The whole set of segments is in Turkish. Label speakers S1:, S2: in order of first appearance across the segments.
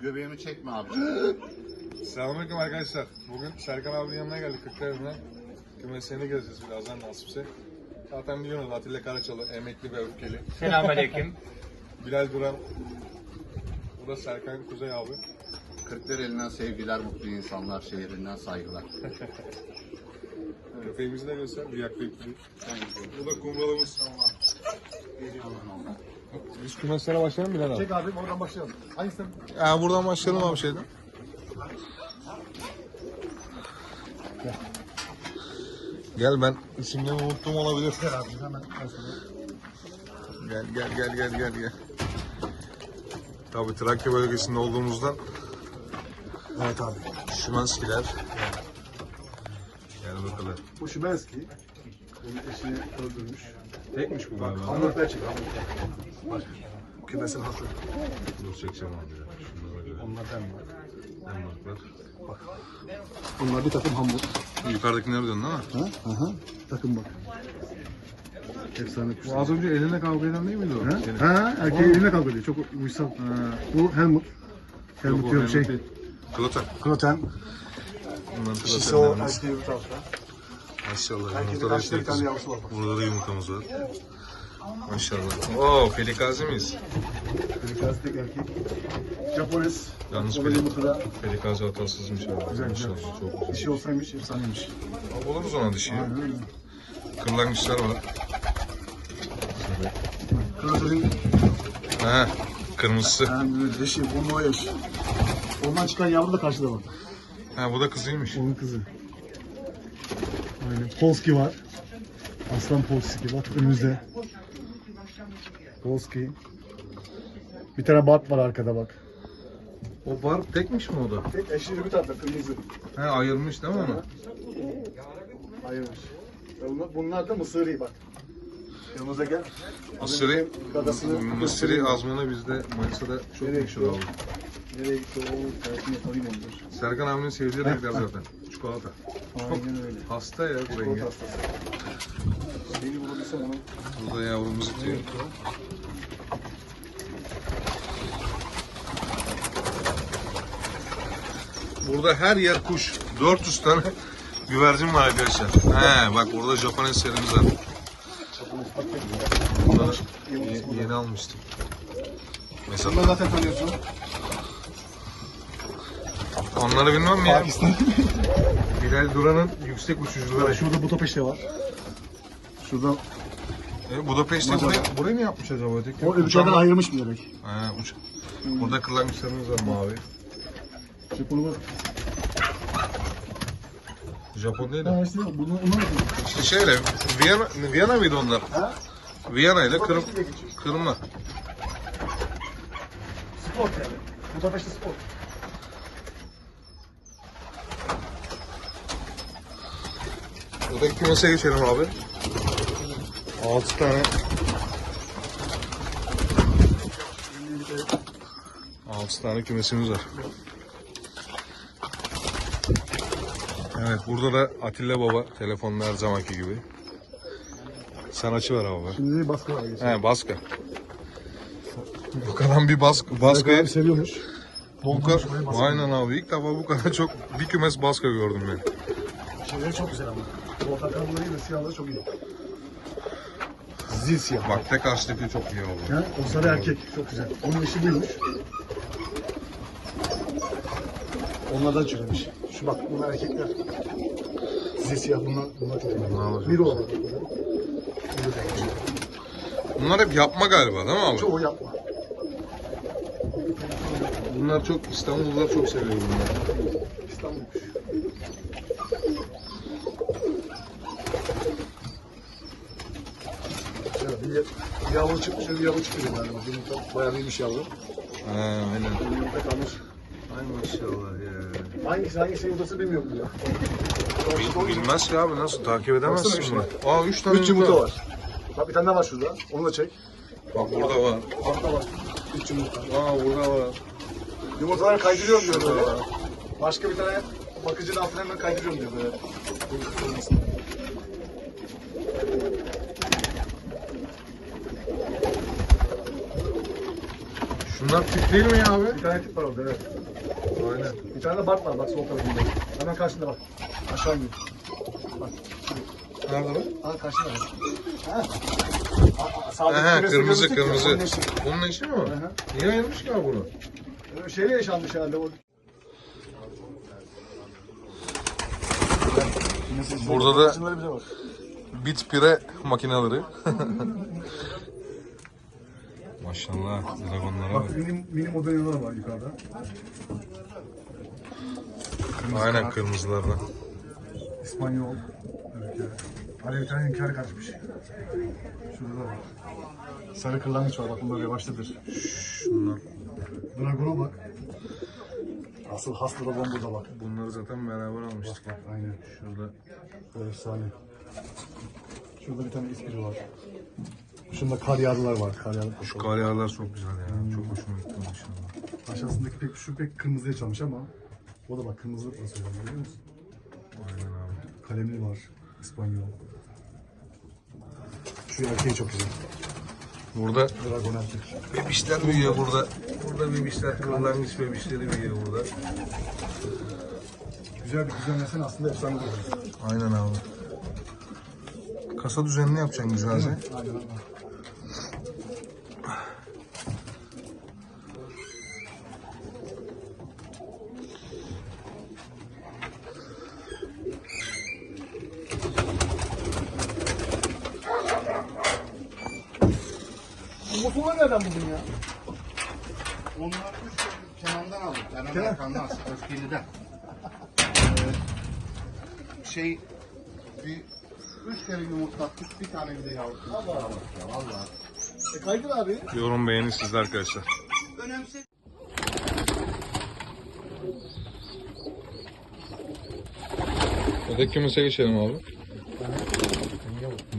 S1: Göbeğimi çekme abi.
S2: Selamünaleyküm arkadaşlar. Bugün Serkan abinin yanına geldik Kırklareli'ne. Kümesini gezeceğiz birazdan nasipse. Zaten biliyorsunuz Atilla Karaçalı, emekli ve öfkeli.
S3: Selamünaleyküm.
S2: Bilal Duran. Bu da Serkan Kuzey abi.
S1: Kırklareli'nden sevgiler, mutlu insanlar, şehrinden saygılar.
S2: Köpeğimizi de göster. Bıyaklı ikili. Bu da kumralımız. Biz kümeslere başlayalım Bilal abi.
S4: Çek abi oradan başlayalım. Hangisinden?
S2: Ya buradan başlayalım abi şeyden. Gel ben isimlerimi unuttum olabilir.
S4: Gel abi hemen.
S2: Gel gel gel gel gel gel. Tabii Trakya bölgesinde olduğumuzdan
S4: Evet abi.
S2: Şimanskiler. Gel bakalım.
S4: Bu Şimenski. Onun eşini öldürmüş.
S2: Tekmiş bu galiba.
S4: Hamburg'da çek. Bak. Kümesin hatı.
S2: Dur çekeceğim abi. Şunlara.
S4: Onlar Denmark.
S2: Denmarklar.
S4: Bunlar bir takım Hamburg.
S2: Yukarıdakileri diyorsun değil mi?
S4: Ha? Aha. Takım bak. Efsane
S2: az önce eline kavga eden değil miydi o?
S4: Ha?
S2: Senin.
S4: Ha, erkeği eline kavga ediyor. Çok uysal. Bu Helmut. Helmut diyorum şey.
S2: Kloten. Bunların
S4: Şişi o erkeği bir tarafta.
S2: Maşallah.
S4: Erkeğin
S2: Yumurta da
S4: karşıda bir tane
S2: işte.
S4: yavrusu var. bak.
S2: Burada da yumurtamız var. Maşallah. Oo, pelikazi miyiz?
S4: Birkaç tek erkek. Japones.
S2: Yalnız
S4: da
S2: pelik-
S4: yumurtada
S2: pelikazi hatasızmış abi.
S4: Güzel, güzel.
S2: Maşallah, çok güzel.
S4: dişi olsaymış efsaneymiş.
S2: Buluruz ona dişi.
S4: Aynen öyle.
S2: Kırlangıçlar var.
S4: Kroten'in
S2: He, kırmızısı.
S4: Yani eşi, onun o eş. Ondan çıkan yavru da karşıda var.
S2: Ha, bu da kızıymış.
S4: Onun kızı. Aynen. Polski var. Aslan Polski bak önümüzde. Polski. Bir tane bat var arkada bak.
S2: O var tekmiş mi o da?
S4: Tek eşi bir tarafta kırmızı.
S2: He, ayırmış değil mi onu?
S4: Ayırmış. Bunlar, bunlar da Mısırı bak. Yanımıza gel.
S2: Mısırı, Mısırı azmanı bizde Manisa'da çok
S4: Nereye
S2: meşhur abi.
S4: Nereye gitti o.
S2: Serkan abinin sevdiği renkler zaten. Çikolata.
S4: Aynen öyle.
S2: Hasta ya bu
S4: Çikolata
S2: rengi.
S4: hastası. Beni bulabilsem onu.
S2: Burada yavrumuz diyor. Burada her yer kuş. 400 tane güvercin var arkadaşlar. He bak burada Japon serimiz var. Ye- yeni almıştım. Mesela
S4: Bunları zaten tanıyorsun.
S2: Onları bilmem mi ya?
S4: Pakistan.
S2: Bilal Duran'ın yüksek uçucuları.
S4: Şurada Budapeşte var. Şurada
S2: E, Budapeşte burayı, burayı mı yapmış acaba? Öteki?
S4: o ülkeden ayırmış bilerek.
S2: He, uç. Burada kırlangıçlarımız var mavi.
S4: Japonu var.
S2: Japon değil de.
S4: işte bunu onu?
S2: İşte şeyle, Viyana, Viyana mıydı onlar?
S4: Ha?
S2: Viyana ile Kırım. Kırım'la.
S4: Sport yani. Budapeşte spor.
S2: Buradaki kümese geçelim abi. 6 tane. 6 tane kümesimiz var. Evet burada da Atilla Baba telefonla her zamanki gibi. Sen açı ver abi.
S4: Şimdi baskı var. geçiyor.
S2: He baska. Bu kadar bir bask, baskayı
S4: Abi seviyormuş.
S2: bu kadar, aynen abi ilk defa bu kadar çok bir kümes baska gördüm ben.
S4: Şeyleri çok güzel ama. Portakalları ve siyahları çok iyi. Zil siyah.
S2: Bak tek açtaki çok iyi oldu.
S4: Ha, o sarı erkek çok güzel. Onun eşi buymuş. Onlardan türemiş. Şu bak bunlar erkekler. Zil siyah bunlar, bunlar çok iyi.
S2: Bunlar da çok
S4: Bir o var.
S2: Bunlar hep yapma galiba değil mi abi?
S4: Çoğu yapma.
S2: Bunlar çok İstanbullular çok seviyor bunlar.
S4: İstanbul. Bir yavru çıkmış, bir yavru çıkıyor galiba. Yumurta bayağı büyümüş yavru.
S2: Ha aynen.
S4: Yumurta kalmış.
S2: Ay maşallah ya.
S4: Hangisi hangisi yumurtası bilmiyorum ya.
S2: Bil, bilmez ki abi nasıl takip edemezsin bunu. Aa üç tane
S4: Üç yumurta var. Bak bir tane daha var şurada. Onu da çek.
S2: Bak burada var.
S4: Altta var. Üç yumurta.
S2: Aa burada var.
S4: Yumurtaları kaydırıyorum diyor böyle. Başka bir tane bakıcının altına hemen kaydırıyorum diyor böyle.
S2: Şunlar tip değil mi ya abi?
S4: Bir tane tip var orada evet.
S2: Aynen.
S4: Bir tane de Bart var bak sol tarafında. Hemen karşında bak. Aşağı iniyor.
S2: Nerede lan?
S4: Ha karşında bak. Ha.
S2: Aha, kırmızı kırmızı. Bunun eşi mi o?
S4: Aha.
S2: Niye ayırmış ki abi bunu?
S4: Ee, Şeyle yaşanmış herhalde o.
S2: Burada da-
S4: bak.
S2: Bit pire makineleri. Maşallah dragonlara bak.
S4: Bak mini, mini modelyalar var yukarıda.
S2: Aynen kırmızılardan.
S4: İspanyol. Evet ya. Alev tane hünkâr kaçmış. Şurada da var. Sarı kırlangıç var bak bunlar revaçtadır.
S2: Şunlar.
S4: Dragon'a bak. Asıl has dragon burada bak.
S2: Bunları zaten beraber almıştık.
S4: Bak aynen.
S2: Şurada.
S4: Efsane. Şurada bir tane ispiri var. Şunda kar yağdılar var. Kar yağdı.
S2: Şu karyarlar çok güzel ya. Çok hoşuma gitti maşallah.
S4: Aşağısındaki pek şu pek kırmızıya çalmış ama o da bak kırmızılıkla söylüyorum görüyor musun?
S2: Aynen abi.
S4: Kalemli var. İspanyol. Şu erkeği çok güzel.
S2: Burada
S4: Dragon erkek.
S2: bebişler büyüyor burada. Burada bebişler, kırlangıç bebişleri büyüyor burada.
S4: Güzel bir düzenlesen aslında efsane olur.
S2: Aynen abi. Kasa düzenini yapacaksın güzelce.
S4: Aynen aynen. Bu motoru nereden buldun ya?
S1: Onlar üç Kenan'dan aldım. Kenan. Erkan'dan, Özgürlü'den. Ee, şey, bir üç kere yumurtlattık, bir tane bir de yavrusunu aldık ya valla.
S4: E Kaygın abi.
S2: Yorum beğeni sizde arkadaşlar.
S1: Önemli
S2: Öteki kümese geçelim abi.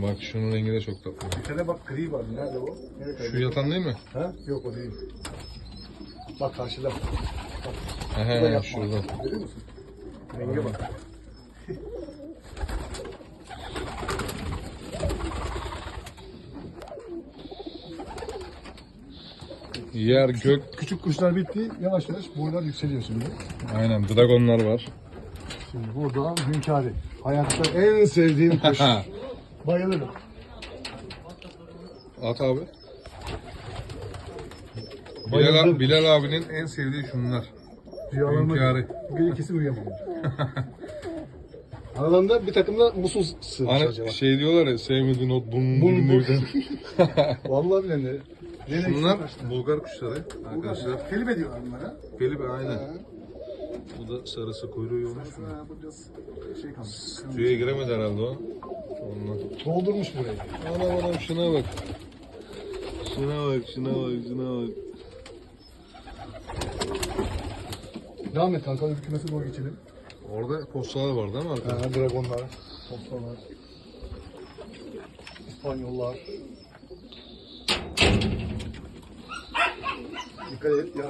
S2: Bak şunun rengi de çok tatlı.
S4: Bir tane bak gri var. Nerede o? Nerede
S2: Şu yatan değil mi?
S4: Ha? Yok o değil. Bak karşıda.
S2: Aha
S4: yapma.
S2: şurada.
S4: Görüyor musun? Renge bak.
S2: Yer gök.
S4: Küçük kuşlar bitti. Yavaş yavaş boylar yükseliyor şimdi.
S2: Aynen dragonlar var.
S4: Şimdi burada hünkârı. Hayatta en sevdiğim kuş. Bayılırım.
S2: At abi. Bilal,
S4: Bayıldım.
S2: Bilal abinin en sevdiği şunlar.
S4: Rüyalarıma
S2: Hünkârı.
S4: Gece kesin uyuyamam. Aralarında bir takım da musul sığmış
S2: Hani
S4: acaba.
S2: şey diyorlar ya sevmediğin o bum
S4: Bum,
S2: bum
S4: bum. Vallahi bile ne?
S2: Bunlar Bulgar kuşları arkadaşlar.
S4: Kelime diyorlar bunlara.
S2: Gelip aynen. Bu da sarısı kuyruğu yolmuş.
S4: Ha, bu biraz şey kalmış.
S2: Tüye giremedi herhalde o.
S4: Doldurmuş burayı.
S2: Anam anam şuna bak. Şuna bak, şuna bak, şuna bak.
S4: Devam et kanka öbür kümese doğru geçelim.
S2: Orada postalar var değil mi arkada?
S4: Ha, dragonlar, topsalar, İspanyollar. Dikkat et ya.